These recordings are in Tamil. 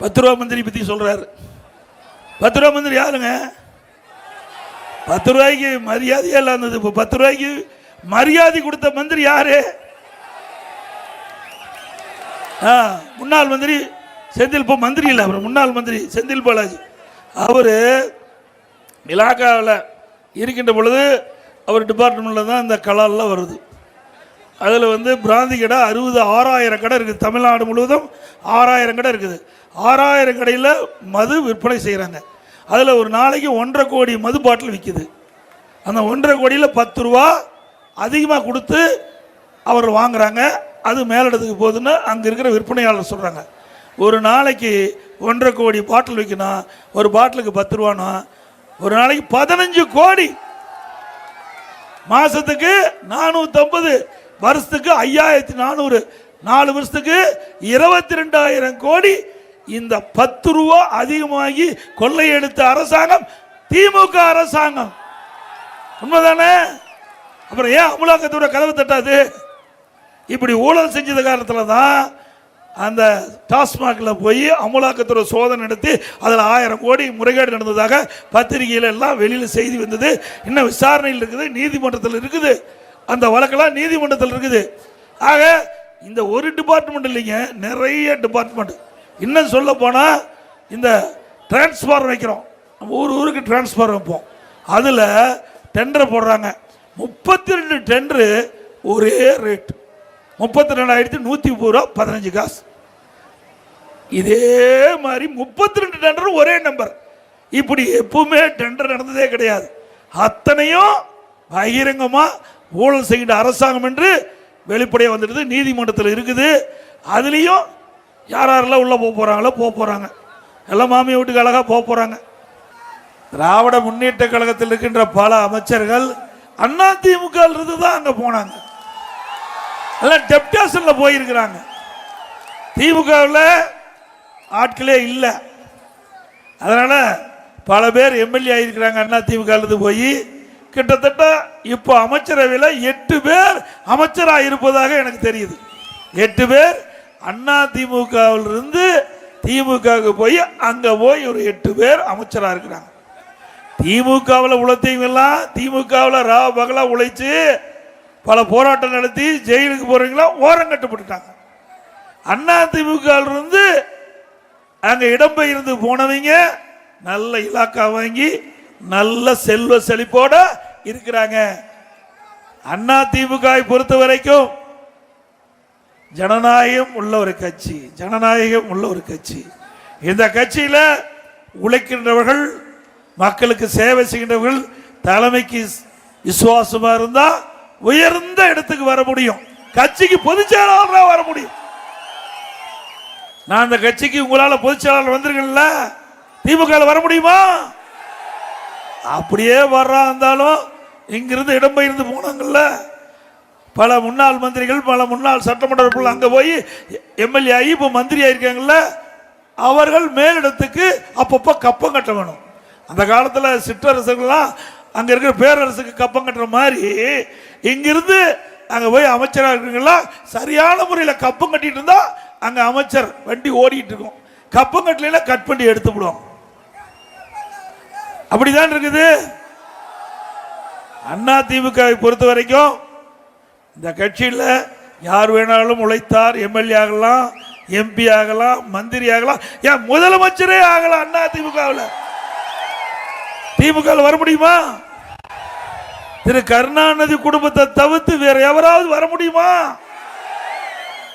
பத்து ரூபா மந்திரி பத்தி சொல்றாரு. பத்து ரூபா மந்திரி யாருங்க? பத்து ரூபாய்க்கு மரியாதையே இல்லாதது இப்போ பத்து ரூபாய்க்கு மரியாதை கொடுத்த மந்திரி யாரு? ஆ முன்னாள் மந்திரி செந்தில் இப்போ மந்திரி இல்லை அவர் முன்னாள் மந்திரி செந்தில் பாலாஜி. அவர் இலாக்காவில் இருக்கின்ற பொழுது அவர் டிபார்ட்மெண்ட்டில் தான் இந்த கலாலெலாம் வருது. அதில் வந்து பிராந்தி கடை அறுபது ஆறாயிரம் கடை இருக்குது. தமிழ்நாடு முழுவதும் ஆறாயிரம் கடை இருக்குது. ஆறாயிரம் கடையில் மது விற்பனை செய்கிறாங்க அதில் ஒரு நாளைக்கு ஒன்றரை கோடி மது பாட்டில் விற்கிது அந்த ஒன்றரை கோடியில் பத்து ரூபா அதிகமாக கொடுத்து அவர் வாங்குறாங்க. அது மேலிடத்துக்கு போகுதுன்னு அங்கே இருக்கிற விற்பனையாளர் சொல்கிறாங்க ஒரு நாளைக்கு ஒன்றரை கோடி பாட்டில் விற்கணும் ஒரு பாட்டிலுக்கு பத்து ரூபானா ஒரு நாளைக்கு பதினஞ்சு கோடி. மாதத்துக்கு நானூற்றம்பது வருஷத்துக்கு ஐயாயிரத்தி நானூறு. நாலு வருஷத்துக்கு இருபத்தி ரெண்டாயிரம் கோடி இந்த பத்து ரூபா அதிகமாகி கொள்ளையெடுத்த அரசாங்கம் திமுக அரசாங்கம். உண்மைதானே? அப்புறம் ஏன் அமலாக்கத்தோட கதவு தட்டாது? இப்படி ஊழல் செஞ்சது காரணத்தில் தான் அந்த டாஸ்மாகில் போய் அமலாக்கத்துறை சோதனை நடத்தி அதில் ஆயிரம் கோடி முறைகேடு நடந்ததாக பத்திரிகையில் எல்லாம் வெளியில் செய்தி வந்தது. இன்னும் விசாரணையில் இருக்குது நீதிமன்றத்தில் இருக்குது. அந்த வழக்கெல்லாம் நீதிமன்றத்தில் இருக்குது. ஆக இந்த ஒரு டிபார்ட்மெண்ட் இல்லைங்க நிறைய டிபார்ட்மெண்ட் இன்னும் சொல்ல போனால் இந்த டிரான்ஸ்ஃபார் வைக்கிறோம். நம்ம ஊர் ஊருக்கு டிரான்ஸ்ஃபார் வைப்போம். அதில் டெண்டர் போடுறாங்க. முப்பத்தி ரெண்டு டெண்டரு ஒரே ரேட் முப்பத்தி ரெண்டாயிரத்தி நூற்றி முப்பது ரூபா பதினஞ்சு காசு. இதே மாதிரி முப்பத்தி ரெண்டு டெண்டரும் ஒரே நம்பர் இப்படி எப்பவுமே டெண்டர் நடந்ததே கிடையாது. அத்தனையும் பகிரங்கமாக ஊழல் செய்கின்ற அரசாங்கம் என்று வெளிப்படையாக வந்துடுது நீதிமன்றத்தில் இருக்குது. அதுலேயும் யார் யாரெல்லாம் உள்ளே போக போகிறாங்களோ போக போகிறாங்க எல்லாம் மாமியை வீட்டுக்கு அழகாக போக போகிறாங்க திராவிட முன்னேற்ற கழகத்தில் இருக்கின்ற பல அமைச்சர்கள் அண்ணா திமுக இருந்து தான் அங்கே போனாங்க. எல்லாம் டெப்டேஷனில் போயிருக்கிறாங்க. திமுகவில் ஆட்களே இல்லை. அதனால் பல பேர் எம்எல்ஏ ஆயிருக்கிறாங்க அண்ணா திமுக இருந்து போய் கிட்டத்தட்ட இப்போ அமைச்சரவையில் எட்டு பேர் அமைச்சராக இருப்பதாக எனக்கு தெரியுது. எட்டு பேர் அண்ணா திமுகவில் இருந்து திமுகவுக்கு போய் அங்கே போய் ஒரு எட்டு பேர் அமைச்சராக இருக்கிறாங்க. திமுகவில் உழைத்தவங்க திமுகவில் ரா பகலா உழைச்சி பல போராட்டம் நடத்தி ஜெயிலுக்கு போகிறவங்களாம் ஓரம் கட்டுப்பட்டுட்டாங்க. அண்ணா திமுகவிலிருந்து அங்கே இடம்பெயர்ந்து போனவங்க நல்ல இலாக்கா வாங்கி நல்ல செல்வ செழிப்போட இருக்கிறாங்க. அண்ணா திமுக பொறுத்த வரைக்கும் ஜனநாயகம் உள்ள ஒரு கட்சி ஜனநாயகம் உள்ள ஒரு கட்சி. இந்த கட்சியில உழைக்கின்றவர்கள் மக்களுக்கு சேவை செய்கின்றவர்கள் தலைமைக்கு விசுவாசமா இருந்தா உயர்ந்த இடத்துக்கு வர முடியும். கட்சிக்கு பொதுச் வர முடியும். நான் அந்த கட்சிக்கு உங்களால் பொதுச் செயலாளர் வந்திருக்கேன்ல. திமுக வர முடியுமா? அப்படியே வர்றா இருந்தாலும் இங்கிருந்து இடம்பெயர்ந்து போனாங்கல்ல. பல முன்னாள் மந்திரிகள் பல முன்னாள் சட்டமன்ற உறுப்பினர்கள் அங்கே போய் எம்எல்ஏ ஆகி இப்போ மந்திரி இருக்காங்கல்ல அவர்கள் மேலிடத்துக்கு அப்பப்போ கப்பம் கட்ட வேணும். அந்த காலத்தில் சிற்றரசுகள்லாம் அங்கே இருக்கிற பேரரசுக்கு கப்பம் கட்டுற மாதிரி இங்கிருந்து அங்கே போய் அமைச்சராக இருக்கிறீங்களா சரியான முறையில் கப்பம் கட்டிட்டு இருந்தால் அங்கே அமைச்சர் வண்டி ஓடிட்டு இருக்கும். கப்பம் கட்டலைன்னா கட் பண்ணி எடுத்து விடுவோம் அப்படிதான் இருக்குது. அண்ணா திமுகவை பொறுத்த வரைக்கும் இந்த கட்சியில் யார் வேணாலும் உழைத்தார் எம்எல்ஏ ஆகலாம் எம்பி ஆகலாம் மந்திரி ஆகலாம் ஏன் முதலமைச்சரே ஆகலாம் அண்ணா திமுகவில்? திமுக வர முடியுமா? திரு கருணாநிதி குடும்பத்தை தவிர்த்து வேற எவராவது வர முடியுமா?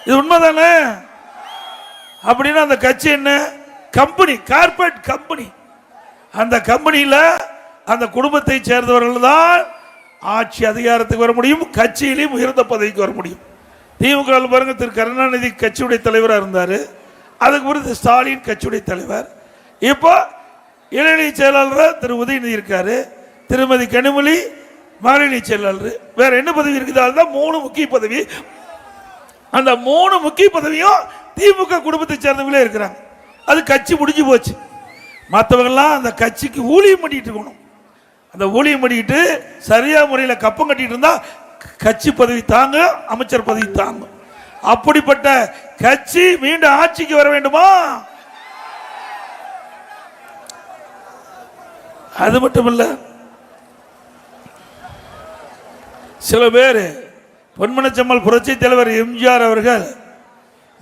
இது உண்மைதானே? அப்படின்னா அந்த கட்சி என்ன? Company corporate company. அந்த கம்பெனியில் அந்த குடும்பத்தை சேர்ந்தவர்கள் தான் ஆட்சி அதிகாரத்துக்கு வர முடியும் கட்சியிலையும் உயர்ந்த பதவிக்கு வர முடியும். திமுக பாருங்க திரு கருணாநிதி கட்சியுடைய தலைவராக இருந்தார். அதுக்கு பிறகு ஸ்டாலின் கட்சியுடைய தலைவர். இப்போ இளநிலை செயலாளராக திரு உதயநிதி இருக்கார் திருமதி கனிமொழி மாநில செயலாளர். வேற என்ன பதவி இருக்குது? அதுதான் மூணு முக்கிய பதவி. அந்த மூணு முக்கிய பதவியும் திமுக குடும்பத்தை சேர்ந்தவங்களே இருக்கிறாங்க. அது கட்சி முடிஞ்சு போச்சு. மற்றவங்கெல்லாம் அந்த கட்சிக்கு ஊழியம் பண்ணிட்டு இருக்கணும். அந்த ஊழியம் பண்ணிக்கிட்டு சரியா முறையில் கப்பம் கட்டிட்டு இருந்தால் கட்சி பதவி தாங்க அமைச்சர் பதவி தாங்க. அப்படிப்பட்ட கட்சி மீண்டும் ஆட்சிக்கு வர வேண்டுமா? அது மட்டும் இல்லை சில பேர் பொன்மனச்சம்மல் புரட்சி தலைவர் எம்ஜிஆர் அவர்கள்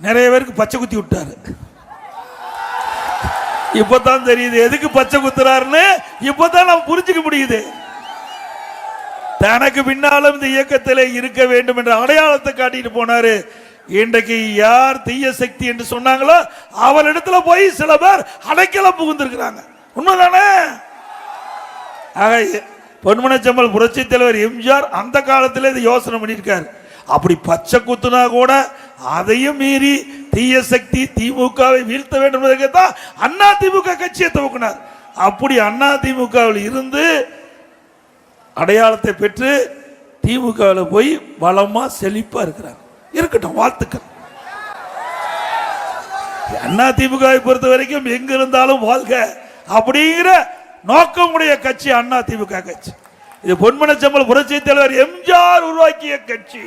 நிறைய பேருக்கு பச்சை குத்தி விட்டார். இப்பதான் தெரியுது. எதுக்கு பச்சை குத்துறாருன்னு? இப்பதான் நம்ம புரிஞ்சுக்க முடியுது. தனக்கு பின்னாலும் இந்த இயக்கத்தில் இருக்க வேண்டும் என்ற அடையாளத்தை காட்டிட்டு போனாரு. இன்றைக்கு யார் தீய சக்தி என்று சொன்னாங்களோ அவரிடத்துல போய் சில பேர் அடைக்கலம் புகுந்திருக்கிறாங்க. உண்மைதானே? ஆக பொன்மனச்சம்மல் புரட்சி தலைவர் எம்ஜிஆர் அந்த காலத்தில் இதை யோசனை பண்ணியிருக்காரு. அப்படி பச்சை குத்துனா கூட அதையும் மீறி தீய சக்தி திமுகவை வீழ்த்த வேண்டும் என்பதற்குத்தான் அண்ணா திமுக கட்சியை துவக்கினார். அப்படி அண்ணா திமுகவில் இருந்து அடையாளத்தை பெற்று திமுகவில் போய் பலமா செழிப்பா இருக்கிறார். இருக்கட்டும் வாழ்த்துக்கள். அண்ணா திமுகவை பொறுத்த வரைக்கும் எங்க இருந்தாலும் வாழ்க அப்படிங்கிற நோக்கமுடைய கட்சி அண்ணா திமுக கட்சி. இது பொன்மனச்சம்பல் புரட்சி தலைவர் எம்ஜிஆர் உருவாக்கிய கட்சி.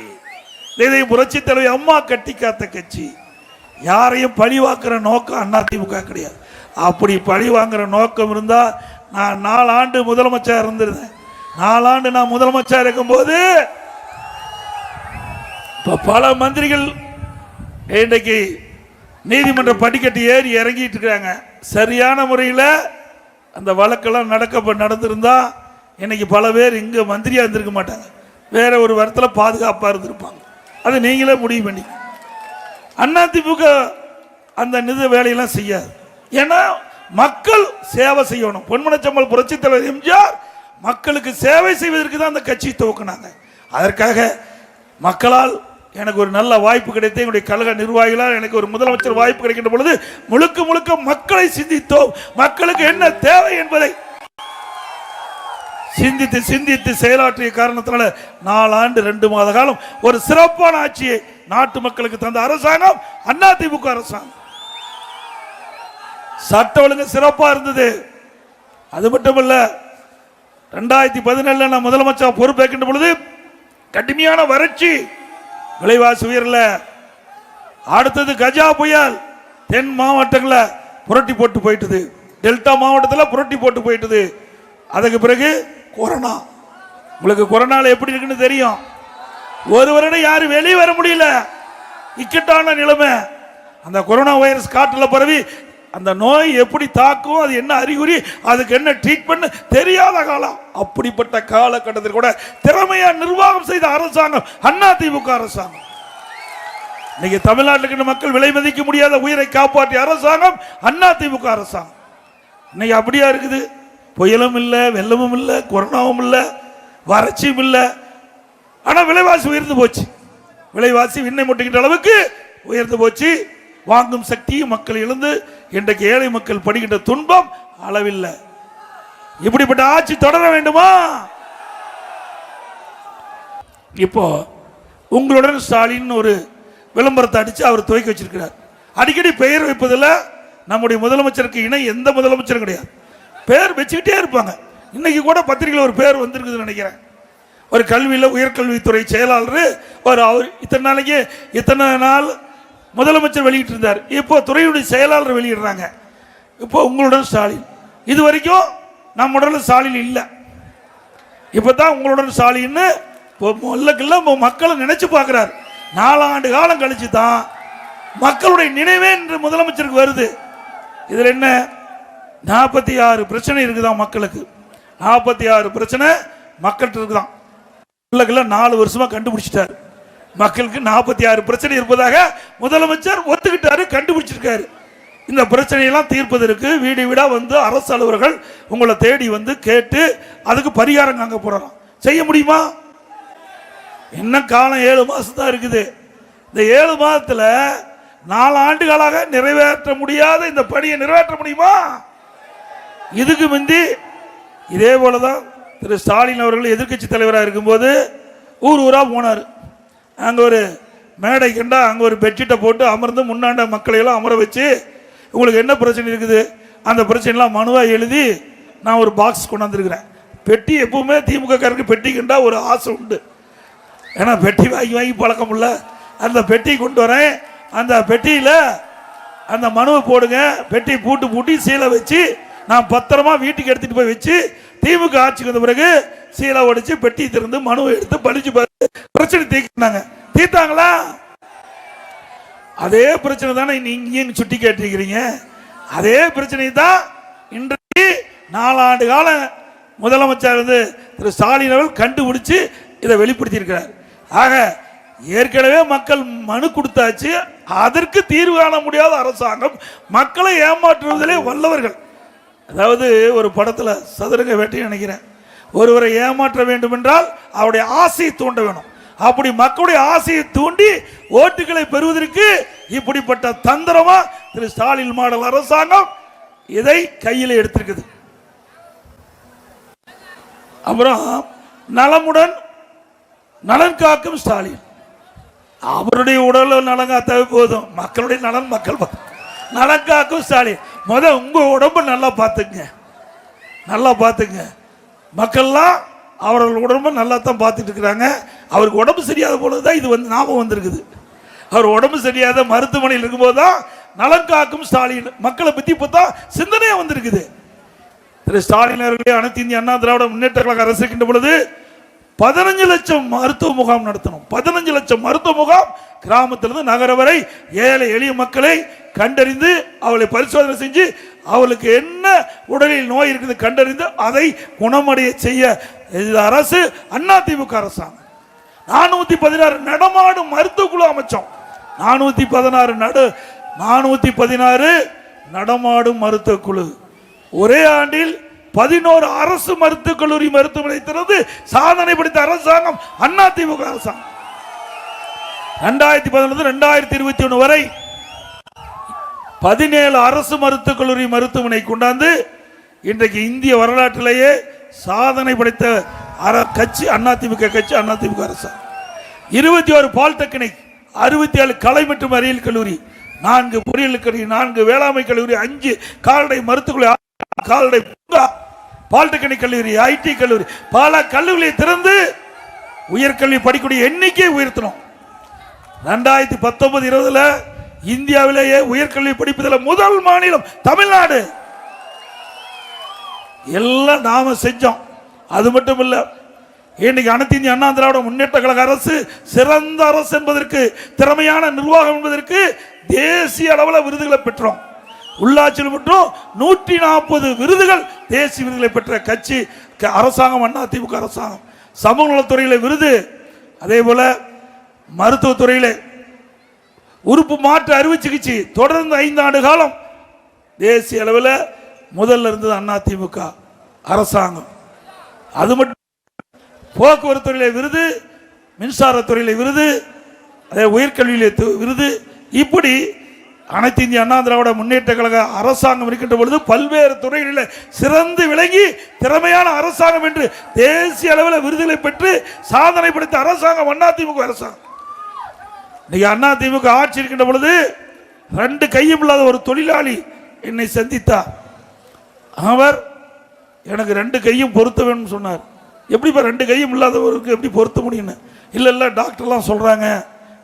இதை புரட்சி தலைவர் அம்மா கட்டி காத்த கட்சி. யாரையும் பழி வாக்குற நோக்கம் அண்ணா திமுக கிடையாது. அப்படி பழி வாங்குற நோக்கம் இருந்தால் நான் நாலாண்டு முதலமைச்சர் இருந்திருந்தேன். நாலாண்டு நான் முதலமைச்சர் இருக்கும்போது இப்போ பல மந்திரிகள் இன்றைக்கு நீதிமன்ற படிக்கட்டு ஏறி இறங்கிட்டு இருக்காங்க. சரியான முறையில் அந்த வழக்கெல்லாம் நடக்க நடந்திருந்தா இன்னைக்கு பல பேர் இங்கே மந்திரியாக இருந்திருக்க மாட்டாங்க. வேற ஒரு வரத்தில் பாதுகாப்பாக இருந்திருப்பாங்க. அதை நீங்களே முடிவு பண்ணிக்கணும் அதிமுக அந்த நிதி வேலையெல்லாம் செய்யாது. ஏன்னா மக்கள் சேவை செய்யணும். பொன்மனச்சம்பல் புரட்சி தலைவர் எம்ஜிஆர் மக்களுக்கு சேவை செய்வதற்கு தான் அந்த கட்சி துவக்கினாங்க. அதற்காக மக்களால் எனக்கு ஒரு நல்ல வாய்ப்பு கிடைத்து என்னுடைய கழக நிர்வாகிகளால் எனக்கு ஒரு முதலமைச்சர் வாய்ப்பு கிடைக்கின்ற பொழுது முழுக்க முழுக்க மக்களை சிந்தித்தோம். மக்களுக்கு என்ன தேவை என்பதை சிந்தித்து சிந்தித்து செயலாற்றிய காரணத்தினால நாலாண்டு ரெண்டு மாத காலம் ஒரு சிறப்பான ஆட்சியை நாட்டு மக்களுக்கு தந்த அரசாங்கம் அதிமுக அரசாங்கம். சட்ட ஒழுங்கு சிறப்பா இருந்தது. அது மட்டும் இல்ல ரெண்டாயிரத்தி பதினேழுல நான் முதலமைச்சர் பொறுப்பேற்கின்ற பொழுது கடுமையான வறட்சி விலைவாசி உயரல. அடுத்தது கஜா புயல் தென் மாவட்டங்களில் புரட்டி போட்டு போயிட்டது. டெல்டா மாவட்டத்தில் புரட்டி போட்டு போயிட்டது. அதுக்கு பிறகு கொரோனா. உங்களுக்கு கொரோனால எப்படி இருக்குன்னு தெரியும். ஒரு வருடம் யாரும் வெளியே வர முடியல. இக்கட்டான நிலைமை. அந்த கொரோனா வைரஸ் காட்டில் பரவி அந்த நோய் எப்படி தாக்கும் அது என்ன அறிகுறி அதுக்கு என்ன ட்ரீட்மெண்ட் தெரியாத காலம். அப்படிப்பட்ட காலகட்டத்தில் கூட திறமையா நிர்வாகம் செய்த அரசாங்கம் அண்ணா திமுக அரசாங்கம். இன்னைக்கு தமிழ்நாட்டில் மக்கள் விலை மதிக்க முடியாத உயிரை காப்பாற்றிய அரசாங்கம் அண்ணா திமுக அரசாங்கம். இன்னைக்கு அப்படியா இருக்குது? புயலும் இல்லை வெள்ளமும் இல்லை கொரோனாவும் இல்லை வறட்சியும் இல்லை. ஆனால் விலைவாசி உயர்ந்து போச்சு. விலைவாசி விண்ணை முட்டுகின்ற அளவுக்கு உயர்ந்து போச்சு. வாங்கும் சக்தியும் மக்கள் இழந்து இன்றைக்கு ஏழை மக்கள் படுகின்ற துன்பம் அளவில்லை. இப்படிப்பட்ட ஆட்சி தொடர வேண்டுமா? இப்போ உங்களுடன் ஸ்டாலின் ஒரு விளம்பரத்தை அடித்து அவர் துவக்கி வச்சிருக்கிறார். அடிக்கடி பெயர் வைப்பதில் நம்முடைய முதலமைச்சருக்கு இணை எந்த முதலமைச்சரும் கிடையாது. பேர் வச்சுக்கிட்டே இருப்பாங்க. இன்னைக்கு கூட பத்திரிகையில் ஒரு பேர் வந்திருக்குதுன்னு நினைக்கிறேன். ஒரு கல்வியில் உயர்கல்வித்துறை செயலாளர் ஒரு அவர். இத்தனை நாளைக்கு இத்தனை நாள் முதலமைச்சர் வெளியிட்டு இருந்தார் இப்போ துறையுடைய செயலாளர் வெளியிடுறாங்க. இப்போ உங்களுடன் ஸ்டாலின். இது வரைக்கும் நம்முடன் ஸ்டாலின் இல்லை. இப்போ தான் உங்களுடன் ஸ்டாலின்னு இப்போ முல்லக்கில்ல மக்களை நினைச்சு பார்க்குறாரு. நாலாண்டு காலம் கழிச்சு தான் மக்களுடைய நினைவே என்று முதலமைச்சருக்கு வருது. இதில் என்ன? நாற்பத்தி ஆறு பிரச்சனை இருக்குதான் மக்களுக்கு. நாற்பத்தி ஆறு பிரச்சனை மக்கள்கிட்ட இருக்குதான். பிள்ளைகள நாலு வருஷமா கண்டுபிடிச்சிட்டார். மக்களுக்கு நாற்பத்தி ஆறு பிரச்சனை இருப்பதாக முதலமைச்சர் ஒத்துக்கிட்டாரு கண்டுபிடிச்சிருக்காரு. இந்த பிரச்சனையெல்லாம் தீர்ப்பதற்கு வீடு வீடாக வந்து அரசு அலுவலர்கள் உங்களை தேடி வந்து கேட்டு அதுக்கு பரிகாரம் காங்க போடலாம் செய்ய முடியுமா? என்ன காலம்? ஏழு மாதம் தான் இருக்குது. இந்த ஏழு மாதத்தில் நாலு ஆண்டுகளாக நிறைவேற்ற முடியாத இந்த பணியை நிறைவேற்ற முடியுமா? இதுக்கு முந்தி இதே போல தான் திரு ஸ்டாலின் அவர்கள் எதிர்க்கட்சி தலைவராக இருக்கும்போது ஊர் ஊராக போனார். அங்கே ஒரு மேடை கண்டா அங்கே ஒரு பெட்ஷீட்டை போட்டு அமர்ந்து முன்னாண்ட மக்களை எல்லாம் அமர வச்சு உங்களுக்கு என்ன பிரச்சனை இருக்குது? அந்த பிரச்சனைலாம் மனுவாக எழுதி நான் ஒரு பாக்ஸ் கொண்டாந்துருக்கிறேன். பெட்டி எப்பவுமே திமுகக்காரருக்கு பெட்டி கண்டா ஒரு ஆசை உண்டு. ஏன்னா பெட்டி வாங்கி வாங்கி பழக்கம் இல்லை. அந்த பெட்டி கொண்டு வரேன். அந்த பெட்டியில் அந்த மனுவை போடுங்க. பெட்டி பூட்டு பூட்டி சீலை வச்சு நான் பத்திரமா வீட்டுக்கு எடுத்துகிட்டு போய் வச்சு திமுக ஆட்சிக்கு வந்த பிறகு சீலை ஒடிச்சு பெட்டி திறந்து மனுவை எடுத்து படிச்சு பார்த்து பிரச்சனை தீர்க்கினாங்க தீர்த்தாங்களா? அதே பிரச்சனை தானே நீங்க சுட்டி கேட்டிருக்கிறீங்க அதே பிரச்சனை தான் இன்றைக்கு நாலாண்டு காலம் முதலமைச்சர் வந்து திரு ஸ்டாலின் அவர்கள் கண்டுபிடிச்சு இதை வெளிப்படுத்தியிருக்கிறார். ஆக ஏற்கனவே மக்கள் மனு கொடுத்தாச்சு. அதற்கு தீர்வு காண முடியாத அரசாங்கம் மக்களை ஏமாற்றுவதிலே வல்லவர்கள். அதாவது ஒரு படத்தில் சதுரங்க வேட்டை நினைக்கிறேன். ஒருவரை ஏமாற்ற வேண்டும் என்றால் அவருடைய ஆசையை தூண்ட வேணும். அப்படி மக்களுடைய ஆசையை தூண்டி ஓட்டுகளை பெறுவதற்கு இப்படிப்பட்ட தந்திரமா திரு ஸ்டாலின் மாடல் அரசாங்கம் இதை கையில் எடுத்திருக்குது. அப்புறம் நலமுடன் நலன் காக்கும் ஸ்டாலின். அவருடைய உடல் நலங்காத்தாவே போதும். மக்களுடைய நலன் மக்கள் பார்த்து. நடக்காக்கும் ஸ்டாலின் முத உங்க உடம்பு நல்லா பார்த்துங்க நல்லா பார்த்துங்க மக்கள்லாம் அவர்கள் உடம்பு நல்லா தான் பார்த்துட்டு இருக்கிறாங்க. அவருக்கு உடம்பு சரியாத போல தான் இது வந்து ஞாபகம் வந்திருக்குது. அவர் உடம்பு சரியாத மருத்துவமனையில் இருக்கும்போது தான் நலன் காக்கும் ஸ்டாலின் மக்களை பற்றி இப்போ தான் சிந்தனையாக வந்திருக்குது. திரு ஸ்டாலின் அவர்களே அனைத்து இந்திய அண்ணா திராவிட முன்னேற்ற கழக அரசு இருக்கின்ற பொழுது பதினஞ்சு லட்சம் மருத்துவ முகாம் நடத்தணும். பதினஞ்சு லட்சம் மருத்துவ முகாம் கிராமத்திலிருந்து நகர வரை ஏழை எளிய மக்களை கண்டறிந்து அவளை பரிசோதனை செஞ்சு அவளுக்கு என்ன உடலில் நோய் இருக்குது கண்டறிந்து அதை குணமடைய செய்ய அரசு அண்ணா திமுக அரசாங்கம். நானூத்தி பதினாறு நடமாடும் மருத்துவ குழு அமைச்சோம். நானூத்தி பதினாறு நடு நானூத்தி பதினாறு நடமாடும் மருத்துவ குழு. ஒரே ஆண்டில் பதினோரு அரசு மருத்துவக் கல்லூரி மருத்துவமனை திறந்து சாதனை படைத்த அரசாங்கம் அண்ணா திமுக அரசாங்கம். ரெண்டாயிரத்தி பதினொன்று ரெண்டாயிரத்தி இருபத்தி ஒன்று வரை பதினேழு அரசு மருத்துவக் கல்லூரி மருத்துவமனை கொண்டாந்து இன்றைக்கு இந்திய வரலாற்றிலேயே சாதனை படைத்த அர- கட்சி அதிமுக கட்சி அதிமுக அரசாங்கம். இருபத்தி ஒரு பால்டெக்னிக் அறுபத்தி ஏழு கலை மற்றும் அறிவியல் கல்லூரி நான்கு பொறியியல் கல்லூரி நான்கு வேளாண்மை கல்லூரி அஞ்சு கால்நடை மருத்துவ கால்நடை பூங்கா பாலிடெக்னிக் கல்லூரி ஐடி கல்லூரி பல கல்லூரியை திறந்து உயர்கல்வி படிக்கக்கூடிய எண்ணிக்கையை உயர்த்தணும். ரெண்டாயிரத்தி பத்தொன்பது இருபதுல இந்தியாவிலேயே உயர்கல்வி படிப்பதில் முதல் மாநிலம் தமிழ்நாடு. எல்லாம் நாம செஞ்சோம். அது மட்டும் இல்லை இன்னைக்கு அனைத்து இந்திய அண்ணா திராவிட முன்னேற்ற கழக அரசு சிறந்த அரசு என்பதற்கு திறமையான நிர்வாகம் என்பதற்கு தேசிய அளவில் விருதுகளை பெற்றோம். உள்ளாட்சியில் மட்டும் நூற்றி நாற்பது விருதுகள் தேசிய விருதுகளை பெற்ற கட்சி க- அரசாங்கம் அண்ணா திமுக அரசாங்கம். சமூக நலத்துறையில் விருது அதே போல மருத்துவத்துறையில் உறுப்பு மாற்று அறுவை சிகிச்சை தொடர்ந்து ஐந்து ஆண்டு காலம் தேசிய அளவில் முதல்ல இருந்தது அதிமுக அரசாங்கம். அது மட்டும் போக்குவரத்துறையில விருது மின்சாரத்துறையில விருது அதே உயர்கல்வியிலே து- விருது. இப்படி அனைத்து இந்திய அண்ணா திராவிட முன்னேற்ற கழக அரசாங்கம் இருக்கின்ற பொழுது பல்வேறு துறைகளில் சிறந்து விளங்கி திறமையான அரசாங்கம் என்று தேசிய அளவில் விருதுகளை பெற்று சாதனை படைத்த அரசாங்கம் அதிமுக அரசாங்கம். இன்னைக்கு அண்ணா திமுக ஆட்சி இருக்கின்ற பொழுது ரெண்டு கையும் இல்லாத ஒரு தொழிலாளி என்னை சந்தித்தார். அவர் எனக்கு ரெண்டு கையும் பொருத்த வேணும்னு சொன்னார். எப்படி இப்போ ரெண்டு கையும் இல்லாதவருக்கு எப்படி பொருத்த முடியும்னு? இல்லை இல்லை டாக்டர்லாம் சொல்கிறாங்க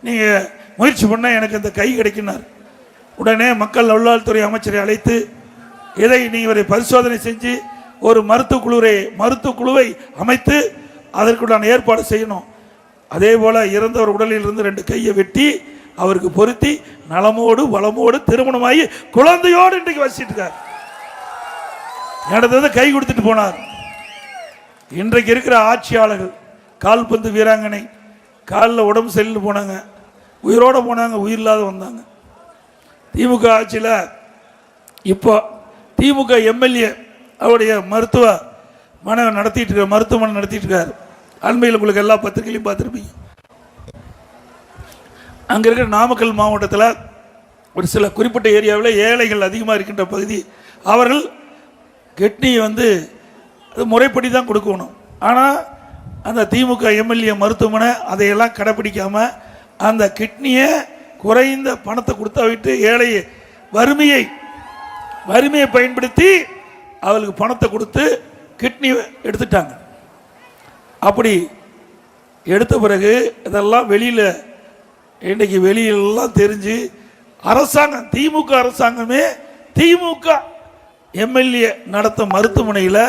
நீங்கள் முயற்சி பண்ணால் எனக்கு இந்த கை கிடைக்கினார் உடனே மக்கள் நல்வாழ்வுத்துறை அமைச்சரை அழைத்து இதை நீங்கள் இவரை பரிசோதனை செஞ்சு ஒரு மருத்துவ குழுவை மருத்துவ குழுவை அமைத்து அதற்குண்டான ஏற்பாடு செய்யணும். அதே போல இறந்தவர் உடலில் இருந்து ரெண்டு கையை வெட்டி அவருக்கு பொருத்தி நலமோடு வளமோடு திருமணமாகி குழந்தையோடு இன்றைக்கு வசிட்டு இருக்கார். நடந்தது கை கொடுத்துட்டு போனார். இன்றைக்கு இருக்கிற ஆட்சியாளர்கள் கால்பந்து வீராங்கனை காலில் உடம்பு செல்லு போனாங்க உயிரோடு போனாங்க உயிர் இல்லாத வந்தாங்க. திமுக ஆட்சியில் இப்போ திமுக எம்எல்ஏ அவருடைய மருத்துவ மனை நடத்திட்டு இருக்க மருத்துவமனை நடத்திட்டு இருக்காரு. அண்மையில் உங்களுக்கு எல்லா பத்திரிகையிலையும் பார்த்துருப்பீங்க. அங்கே இருக்கிற நாமக்கல் மாவட்டத்தில் ஒரு சில குறிப்பிட்ட ஏரியாவில் ஏழைகள் அதிகமாக இருக்கின்ற பகுதி அவர்கள் கிட்னியை வந்து அது முறைப்படி தான் கொடுக்கணும். ஆனால் அந்த திமுக எம்எல்ஏ மருத்துவமனை அதையெல்லாம் கடைப்பிடிக்காமல் அந்த கிட்னியை குறைந்த பணத்தை கொடுத்தா விட்டு ஏழையை வறுமையை வறுமையை பயன்படுத்தி அவளுக்கு பணத்தை கொடுத்து கிட்னி எடுத்துட்டாங்க. அப்படி எடுத்த பிறகு இதெல்லாம் வெளியில் இன்றைக்கு வெளியிலலாம் தெரிஞ்சு அரசாங்கம் திமுக அரசாங்கமே திமுக எம்எல்ஏ நடத்த மருத்துவமனையில்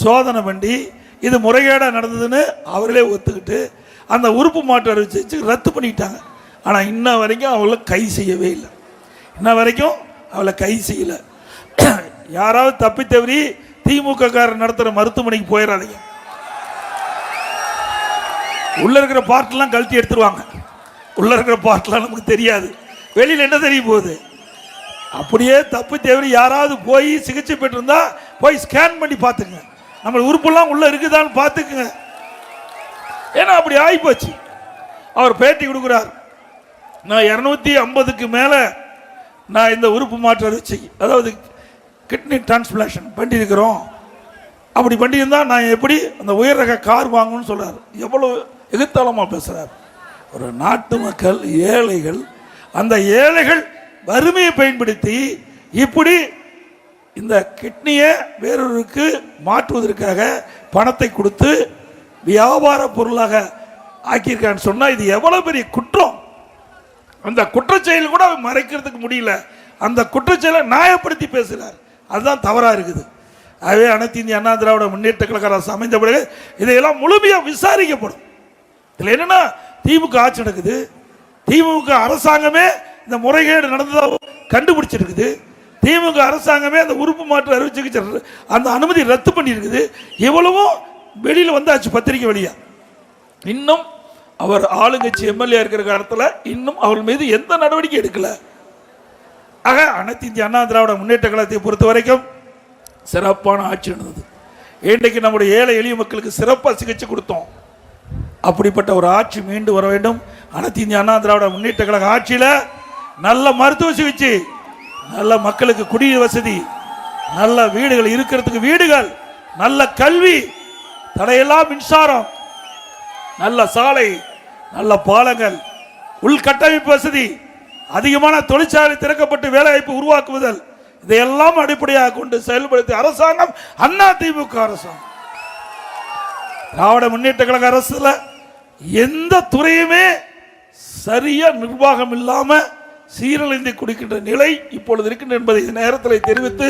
சோதனை பண்ணி இது முறைகேடாக நடந்ததுன்னு அவர்களே ஒத்துக்கிட்டு அந்த உறுப்பு மாற்று அறிவிச்சு ரத்து பண்ணிட்டாங்க. ஆனால் இன்ன வரைக்கும் அவளை கை செய்யவே இல்லை. இன்ன வரைக்கும் அவளை கை செய்யலை. யாராவது தப்பி தவறி திமுக காரர் நடத்துகிற மருத்துவமனைக்கு போயிடாதீங்க உள்ள இருக்கிற பார்ட்லாம் கழட்டி எடுத்துருவாங்க. உள்ள இருக்கிற பார்ட்லாம் நமக்கு தெரியாது. வெளியில் என்ன தெரிய போகுது? அப்படியே தப்பு தேவை யாராவது போய் சிகிச்சை பெற்றிருந்தா போய் ஸ்கேன் பண்ணி பார்த்துக்குங்க. நம்ம உறுப்பெல்லாம் உள்ள இருக்குதான்னு பார்த்துக்குங்க. ஏன்னா அப்படி ஆகிப்போச்சு அவர் பேட்டி கொடுக்குறார். நான் இரநூத்தி ஐம்பதுக்கு மேலே நான் இந்த உறுப்பு மாற்று வச்சு அதாவது கிட்னி டிரான்ஸ்பிளேஷன் பண்ணியிருக்கிறோம். அப்படி பண்ணியிருந்தால் நான் எப்படி அந்த உயர் ரக கார் வாங்கணும்னு சொல்கிறார் எவ்வளோ எதிர்த்தாளமாக பேசுகிறார் ஒரு நாட்டு மக்கள் ஏழைகள் அந்த ஏழைகள் வறுமையை பயன்படுத்தி இப்படி இந்த கிட்னியை வேறொருக்கு மாற்றுவதற்காக பணத்தை கொடுத்து வியாபார பொருளாக ஆக்கியிருக்கான்னு சொன்னால் இது எவ்வளோ பெரிய அந்த குற்றச்செயல் கூட மறைக்கிறதுக்கு முடியல. அந்த குற்றச்செயலை நியாயப்படுத்தி பேசுகிறார் அதுதான் தவறாக இருக்குது. அதே அனைத்து இந்திய அண்ணா திராவிட முன்னேற்ற கழக அரசு அமைந்த பிறகு இதையெல்லாம் முழுமையாக விசாரிக்கப்படும். இதில் என்னென்னா திமுக ஆட்சி நடக்குது. திமுக அரசாங்கமே இந்த முறைகேடு நடந்ததாக கண்டுபிடிச்சிருக்குது. திமுக அரசாங்கமே அந்த உறுப்பு மாற்று அறுவை சிகிச்சை அந்த அனுமதி ரத்து பண்ணியிருக்குது. இவ்வளவும் வெளியில் வந்தாச்சு பத்திரிக்கை வழியாக இன்னும் அவர் ஆளுங்கட்சி எம்எல்ஏ இருக்கிற காலத்தில் இன்னும் அவர் மீது எந்த நடவடிக்கை எடுக்கல. ஆக அனைத்து இந்திய அண்ணா திராவிட முன்னேற்ற கழகத்தை பொறுத்த வரைக்கும் சிறப்பான ஆட்சி நடந்தது. இன்றைக்கு நம்முடைய ஏழை எளிய மக்களுக்கு சிறப்பாக சிகிச்சை கொடுத்தோம். அப்படிப்பட்ட ஒரு ஆட்சி மீண்டு வர வேண்டும். அனைத்து இந்திய அண்ணா திராவிட முன்னேற்ற கழக ஆட்சியில் நல்ல மருத்துவ சிகிச்சை நல்ல மக்களுக்கு குடிநீர் வசதி நல்ல வீடுகள் இருக்கிறதுக்கு வீடுகள் நல்ல கல்வி தடையெல்லாம் மின்சாரம் நல்ல சாலை நல்ல பாலங்கள் உள்கட்டமைப்பு வசதி அதிகமான தொழிற்சாலை திறக்கப்பட்டு வேலைவாய்ப்பு உருவாக்குவதல் இதையெல்லாம் அடிப்படையாக கொண்டு செயல்படுத்திய அரசாங்கம் அண்ணா திமுக அரசாங்கம். திராவிட முன்னேற்ற கழக அரசுல எந்த துறையுமே சரியா நிர்வாகம் இல்லாம சீரழிந்து குடிக்கின்ற நிலை இப்பொழுது இருக்கின்ற என்பதை இந்த நேரத்தில் தெரிவித்து